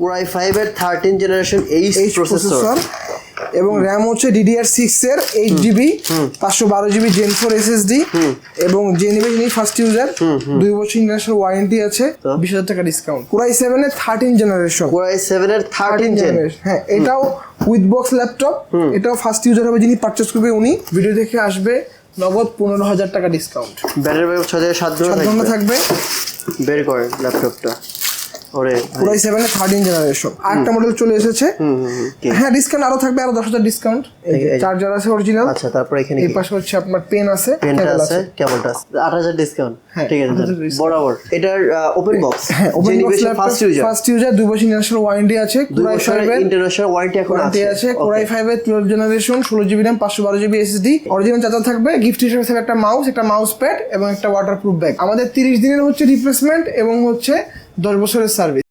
Core i ফাইভের thirteen generation H processor এবং RAM হচ্ছে ডিডিআর সিক্স এর এইট জিবি পাঁচশো বারো জিবি জেন ফোর এসএসডি এবং যে নিবে যিনি ফার্স্ট ইউজার দুই বছর ইন্টারন্যাশনাল ওয়ারেন্টি আছে বিশ হাজার টাকা ডিসকাউন্ট কোরাই সেভেন এর thirteen generation core i seven এর থার্টিন জেনারেশন হ্যাঁ এটাও উইথ বক্স ল্যাপটপ এটাও ফার্স্ট ইউজার হবে যিনি পারচেস করবে উনি। ভিডিও দেখে আসবে নগদ পনেরো হাজার টাকা ডিসকাউন্ট ব্যাটারি ব্যাকআপ ছয় থেকে সাত ঘণ্টা থাকবে। থাকবে। বের করেন ল্যাপটপটা ওরে। Core i seven thirteen generation আরেকটা মডেল চলে এসেছে? হ্যাঁ ডিসকাউন্ট আরও থাকবে আরও দশ হাজার ডিসকাউন্ট চার্জার আছে অরিজিনাল আচ্ছা তারপর এখানে এই পাশে হচ্ছে আপনার পেন আছে আছে কেবলটা আছে। আট হাজার ডিসকাউন্ট হ্যাঁ, ঠিক আছে বরাবর। এটার ওপেন বক্স হ্যাঁ open box first user first user দুই বছর ইন্টারন্যাশনাল ওয়ারেন্টি আছে কোরাই ফাইভের ইন্টারন্যাশনাল ওয়ারেন্টি এখন ওয়ারেন্টি আছে। কোরাই ফাইভের টুয়েলভ জেনারেশন ষোলো জিবি র্যাম পাঁচশো বারো জিবি এসএসডি অরিজিনাল চার্জার থাকবে গিফট হিসেবে থাকবে একটা মাউস একটা মাউস প্যাড এবং একটা ওয়াটারপ্রুফ ব্যাগ আমাদের তিরিশ দিনের হচ্ছে রিপ্লেসমেন্ট এবং হচ্ছে দশ বছরের সার্ভিস